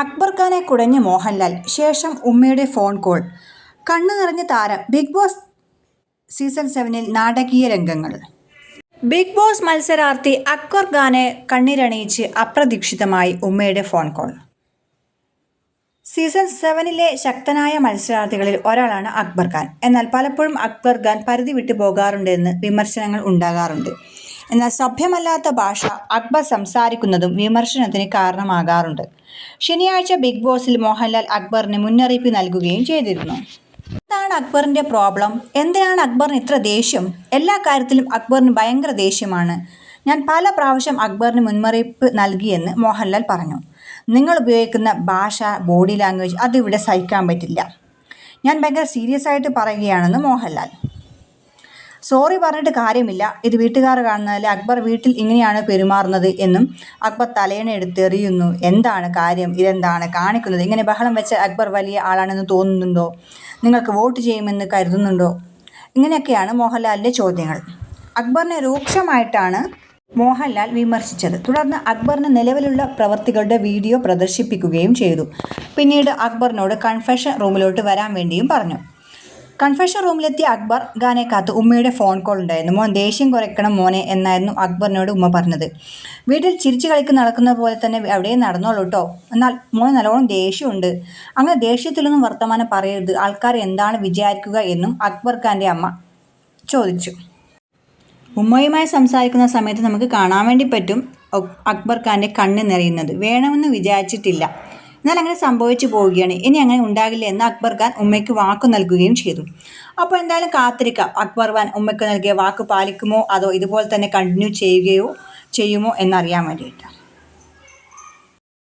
അക്ബർ ഖാനെ കുടഞ്ഞ് മോഹൻലാൽ ശേഷം ഉമ്മയുടെ ഫോൺ കോൾ. കണ്ണു നിറഞ്ഞ താരം ബിഗ് ബോസ് സീസൺ സെവനിൽ നാടകീയ രംഗങ്ങൾ. ബിഗ് ബോസ് മത്സരാർത്ഥി അക്ബർ ഖാനെ കണ്ണീരണിയിച്ച് അപ്രതീക്ഷിതമായി ഉമ്മയുടെ ഫോൺ കോൾ. സീസൺ സെവനിലെ ശക്തനായ മത്സരാർത്ഥികളിൽ ഒരാളാണ് അക്ബർ ഖാൻ. എന്നാൽ പലപ്പോഴും അക്ബർ ഖാൻ പരിധി വിട്ടു പോകാറുണ്ടെന്ന് വിമർശനങ്ങൾ ഉണ്ടാകാറുണ്ട്. എന്നാൽ സഭ്യമല്ലാത്ത ഭാഷ അക്ബർ സംസാരിക്കുന്നതും വിമർശനത്തിന് കാരണമാകാറുണ്ട്. ശനിയാഴ്ച ബിഗ് ബോസിൽ മോഹൻലാൽ അക്ബറിന് മുന്നറിയിപ്പ് നൽകുകയും ചെയ്തിരുന്നു. എന്താണ് അക്ബറിന്റെ പ്രോബ്ലം? എന്തിനാണ് അക്ബറിന് ഇത്ര ദേഷ്യം? എല്ലാ കാര്യത്തിലും അക്ബറിന് ഭയങ്കര ദേഷ്യമാണ്. ഞാൻ പല പ്രാവശ്യം അക്ബറിന് മുന്നറിയിപ്പ് നൽകിയെന്ന് മോഹൻലാൽ പറഞ്ഞു. നിങ്ങൾ ഉപയോഗിക്കുന്ന ഭാഷ ബോഡി ലാംഗ്വേജ് അതിവിടെ സഹിക്കാൻ പറ്റില്ല. ഞാൻ ഭയങ്കര സീരിയസ് ആയിട്ട് പറയുകയാണെന്ന് മോഹൻലാൽ. സോറി പറഞ്ഞിട്ട് കാര്യമില്ല. ഇത് വീട്ടുകാർ കാണുന്നതിൽ അക്ബർ വീട്ടിൽ ഇങ്ങനെയാണ് പെരുമാറുന്നത് എന്നും അക്ബർ തലേണ എടുത്തെറിയുന്നു. എന്താണ് കാര്യം? ഇതെന്താണ്? കാണിക്കുന്നത്? ഇങ്ങനെ ബഹളം വെച്ച അക്ബർ വലിയ ആളാണെന്ന് തോന്നുന്നുണ്ടോ? നിങ്ങൾക്ക് വോട്ട് ചെയ്യുമെന്ന് കരുതുന്നുണ്ടോ? ഇങ്ങനെയൊക്കെയാണ് മോഹൻലാലിന്റെ ചോദ്യങ്ങൾ. അക്ബറിനെ രൂക്ഷമായിട്ടാണ് മോഹൻലാൽ വിമർശിച്ചത്. തുടർന്ന് അക്ബറിന് നിലവിലുള്ള പ്രവർത്തികളുടെ വീഡിയോ പ്രദർശിപ്പിക്കുകയും ചെയ്തു. പിന്നീട് അക്ബറിനോട് കൺഫെഷൻ റൂമിലോട്ട് വരാൻ വേണ്ടിയും പറഞ്ഞു. കൺഫെഷൻ റൂമിലെത്തിയ അക്ബർ ഖാനെ കാത്ത് ഉമ്മയുടെ ഫോൺ കോൾ ഉണ്ടായിരുന്നു. മോൻ ദേഷ്യം കുറയ്ക്കണം മോനെ എന്നായിരുന്നു അക്ബറിനോട് ഉമ്മ പറഞ്ഞത്. വീട്ടിൽ ചിരിച്ചു കളിക്ക് നടക്കുന്ന പോലെ തന്നെ അവിടെ നടന്നോളൂ കേട്ടോ എന്നാൽ മോൻ നല്ലോണം ദേഷ്യമുണ്ട്. അങ്ങനെ ദേഷ്യത്തിലൊന്നും വർത്തമാനം പറയരുത്. ആൾക്കാർ എന്താണ് വിചാരിക്കുക എന്നും അക്ബർ ഖാന്റെ അമ്മ ചോദിച്ചു. ഉമ്മയുമായി സംസാരിക്കുന്ന സമയത്ത് നമുക്ക് കാണാൻ വേണ്ടി പറ്റും അക്ബർ ഖാന്റെ കണ്ണ് നിറയുന്നത്. വേണമെന്ന് വിചാരിച്ചിട്ടില്ല. എന്നാൽ അങ്ങനെ സംഭവിച്ചു പോവുകയാണ്. ഇനി അങ്ങനെ ഉണ്ടാകില്ല എന്ന് അക്ബർ ഖാൻ ഉമ്മയ്ക്ക് വാക്കു നൽകുകയും ചെയ്തു. അപ്പോൾ എന്തായാലും കാത്തിരിക്കാം. അക്ബർ ഖാൻ ഉമ്മയ്ക്ക് നൽകിയ വാക്ക് പാലിക്കുമോ? അതോ ഇതുപോലെ തന്നെ കണ്ടിന്യൂ ചെയ്യുകയോ ചെയ്യുമോ എന്നറിയാൻ വേണ്ടിയിട്ട്.